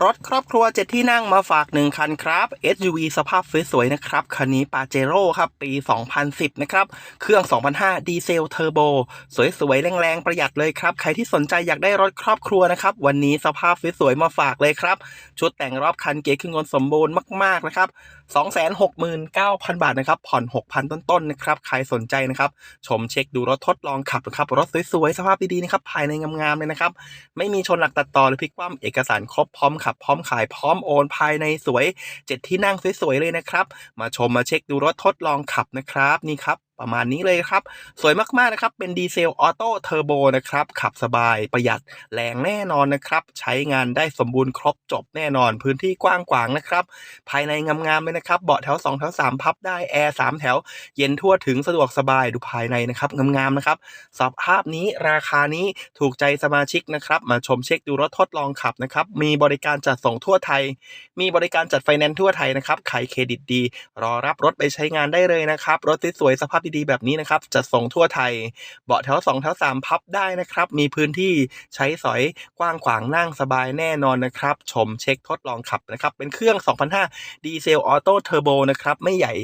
รถครอบครัวเจ็ดที่นั่งมาฝากหนึ่งคันครับ SUV สภาพสวยๆนะครับ คันนี้ปาเจโร่ครับ ปี 2010 นะครับ เครื่อง 2005 ดีเซลเทอร์โบ สวยๆ แรงๆ ประหยัดเลยครับ ใครที่สนใจอยากได้รถครอบครัวนะครับ วันนี้สภาพสวยๆ มาฝากเลยครับ ชุดแต่งรอบคันเก๋ขึ้นเงินสมบูรณ์มากๆ นะครับ 269,000 บาทนะครับ ผ่อน 6,000 ต้นๆ นะครับ ใครสนใจนะครับ ชมเช็คดูรถทดลองขับนะครับ รถสวยๆ สภาพดีๆ นะครับ ภายในงามๆ เลยนะครับ ไม่มีชนหลักตัดต่อหรือพลิกคว่ำเอกสารครบพร้อมขับพร้อมขายพร้อมโอนภายในสวยเจ็ดที่นั่งสวยๆเลยนะครับ มาชมมาเช็คดูรถทดลองขับนะครับนี่ครับประมาณนี้เลยครับ สวยมากๆนะครับ เป็นดีเซลออโต้เทอร์โบนะครับ ขับสบายประหยัดแรงแน่นอนนะครับ ใช้งานได้สมบูรณ์ครบจบแน่นอน พื้นที่กว้างขวางนะครับ ภายในงามๆเลยนะครับ เบาะแถว 2 แถว 3 พับได้แอร์3แถว เย็นทั่วถึงสะดวกสบายดูภายในนะครับงามๆนะครับสภาพนี้ราคานี้ถูกใจสมาชิกนะครับ มาชมเช็คดูรถทดลองขับนะครับ มีบริการจัดส่งทั่วไทย มีบริการจัดไฟแนนซ์ทั่วไทยนะครับใครเครดิตดี รอรับรถไปใช้งานได้เลยนะครับรถสวยสภาพดีๆแบบนี้นะครับจะส่งทั่วไทย เบาะแถว2แถว3พับได้นะครับ มีพื้นที่ใช้สอยกว้างขวางนั่งสบายแน่นอนนะครับ ชมเช็คทดลองขับนะครับ เป็นเครื่อง 2005 ดีเซลออโต้เทอร์โบนะครับ ไม่ใหญ่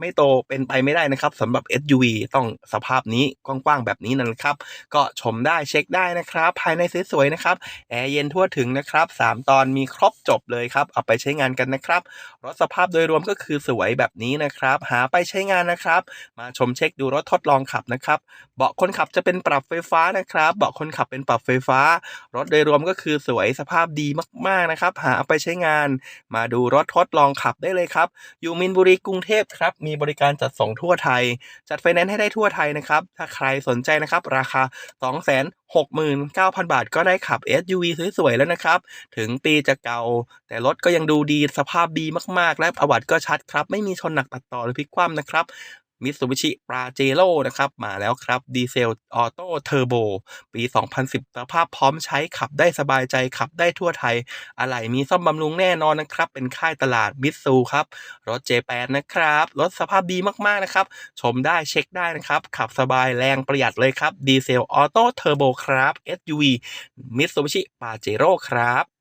ไม่โตเป็นไปไม่ได้นะครับสำหรับ SUV ต้องสภาพนี้กว้างๆแบบนี้นะครับ ก็ชมได้เช็คได้นะครับ ภายในสวยๆนะครับแอร์เย็นทั่วถึงนะครับ 3 ตอนมีครบจบเลยครับ เอาไปใช้งานกันนะครับ รถสภาพโดยรวมก็คือสวยแบบนี้นะครับ หาไปใช้งานนะครับ มาชมเช็คดูรถทดลองขับนะครับ เบาะคนขับจะเป็นปรับไฟฟ้านะครับ เบาะคนขับเป็นปรับไฟฟ้า รถโดยรวมก็คือสวยสภาพดีมากๆนะครับ หาเอาไปใช้งาน มาดูรถทดลองขับได้เลยครับอยู่มินบุรีกรุงเทพครับมีบริการจัดส่งทั่วไทย จัดไฟแนนซ์ให้ได้ทั่วไทยนะครับ ถ้าใครสนใจนะครับ ราคา 269,000 บาท ก็ได้ขับ SUV สวยๆแล้วนะครับ ถึงปีจะเก่า แต่รถก็ยังดูดีสภาพดีมากๆ และประวัติก็ชัดครับ ไม่มีชนหนักตัดต่อหรือพลิกคว่ำนะครับ มิตซูบิชิปราเจโร่นะครับ มาแล้วครับ ดีเซลออโต้เทอร์โบ ปี 2010สภาพพร้อมใช้ขับได้สบายใจขับได้ทั่วไทย อะไหล่มีซ่อมบำรุงแน่นอนนะครับ เป็นค่ายตลาดมิตซูครับ รถเจแปนนะครับ รถสภาพดีมากๆนะครับ ชมได้เช็คได้นะครับ ขับสบายแรงประหยัดเลยครับ ดีเซลออโต้เทอร์โบครับ SUV มิตซูบิชิปาเจโร่ครับ